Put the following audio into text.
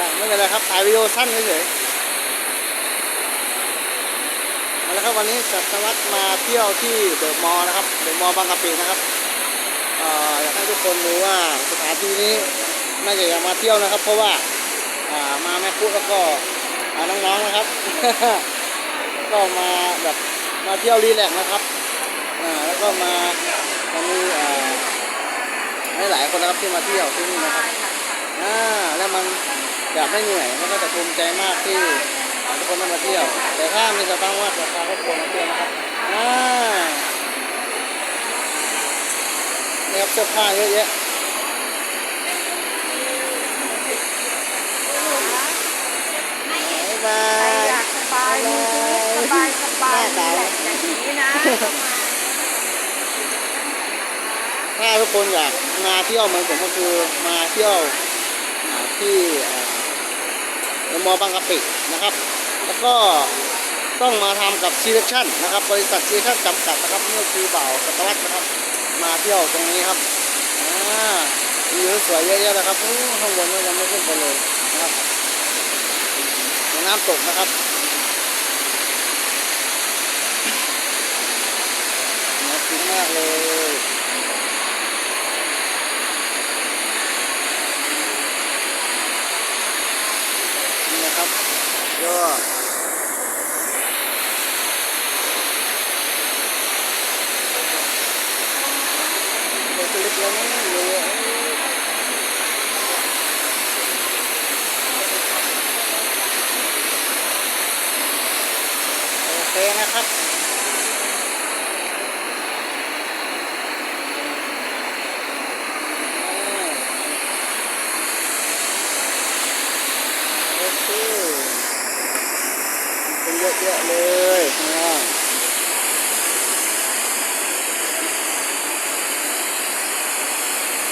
อะไม่เป็นไรครับถ่ายวิดีโอสั้นเฉยๆเอาละครับวันนี้จัดสวัสดมาเที่ยวที่เดอะมอลล์นะครับเดอะมอลล์บางกะปินะครับเอ่ออยากให้ทุกคนรู้ว่าสถานที่นี้น่าจะอยากมาเที่ยวนะครับ เพราะว่าอ่ามาแม่ปุ๊แล้วก็อ่าน้องๆนะครับ ก็มาแบบมาเที่ยวรีแลกซ์นะครับอ่าแล้วก็มามามีอ่าหลายๆคนนะครับที่มาเที่ยวที่นี่นะครับอ่าแล้วมัน อยากให้เหนื่อยแล้วก็จะภูมิใจมากที่ทุกคนได้มาเที่ยว แต่ถ้ามีสตางค์มากจะพาครอบครัวมาเที่ยวนะครับอ่านี่ครับเสื้อผ้าเยอะแยะบ๊ายบาใครยอยากสบายมีชีวิตสบายสบายรีแลกซ์อย่างนี้นะก็มาถ้าทุกคนอยากมาเที่ยวเหมือนผมก็คือมาเที่ยวอ่า ที่นมอบางกะปินะครับ แล้วก็ต้องมาทำกับซีเลคชั่นนะครับ บริษัทซีเลคชั่นจำกัดนะครับนี่ก็คือเบ่าสัตวัตนะครับ มาเที่ยวตรงนี้ครับอ่าวิวสวยเยอะแยะนะครับข้างบนนี่ยังไม่ขึ้นไปเลยนะครับน้ำตกนะครับน่ากินมากเลย นะครับก็ตัวเล็กๆนี่เลยโอเคนะครับอ่าโอเค เป็นเยอะๆเลยข้างล่าง